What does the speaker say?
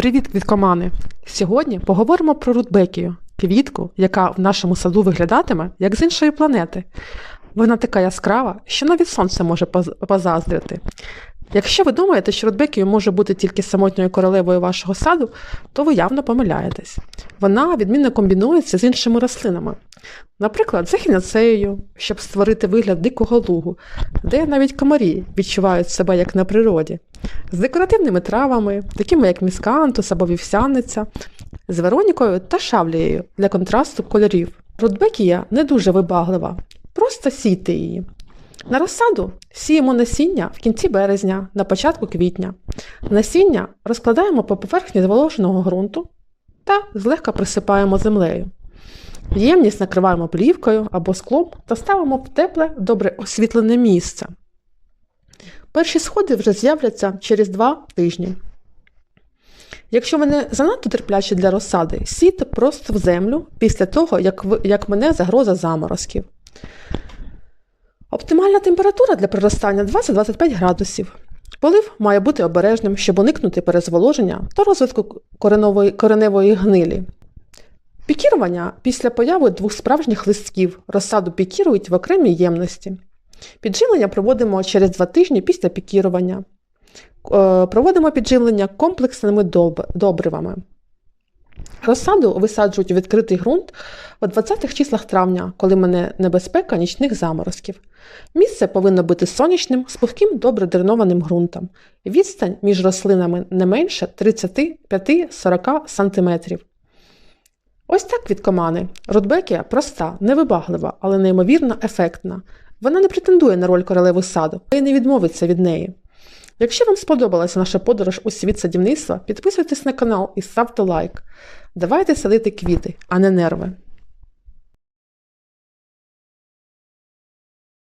Привіт, квіткомани! Сьогодні поговоримо про рудбекію, квітку, яка в нашому саду виглядатиме як з іншої планети. Вона така яскрава, що навіть сонце може позаздрити. Якщо ви думаєте, що рудбекію може бути тільки самотньою королевою вашого саду, то ви явно помиляєтесь. Вона відмінно комбінується з іншими рослинами. Наприклад, з ехінацеєю, щоб створити вигляд дикого лугу, де навіть комарі відчувають себе як на природі з декоративними травами, такими як міскантус або вівсяниця, з Веронікою та шавлією для контрасту кольорів. Рудбекія не дуже вибаглива, просто сійте її. На розсаду сіємо насіння в кінці березня, на початку квітня. Насіння розкладаємо по поверхні зволоженого ґрунту та злегка присипаємо землею. Ємність накриваємо плівкою або склом та ставимо в тепле, добре освітлене місце. Перші сходи вже з'являться через два тижні. Якщо ви не занадто терплячі для розсади, сійте просто в землю після того, як, ви, як мене загроза заморозків. Оптимальна температура для проростання 20-25 градусів. Полив має бути обережним, щоб уникнути перезволоження та розвитку коренової, кореневої гнилі. Пікірування після появи двох справжніх листків розсаду пікірують в окремій ємності. Підживлення проводимо через два тижні після пікірування. Е, Проводимо підживлення комплексними добривами. Розсаду висаджують у відкритий ґрунт у 20-х числах травня, коли мене небезпека нічних заморозків. Місце повинно бути сонячним, з пухким добре дренованим ґрунтом. Відстань між рослинами не менше 35-40 см. Ось так квіткомани. Рудбекія проста, невибаглива, але неймовірно ефектна. Вона не претендує на роль королеви саду, але й не відмовиться від неї. Якщо вам сподобалася наша подорож у світ садівництва, підписуйтесь на канал і ставте лайк. Давайте садити квіти, а не нерви.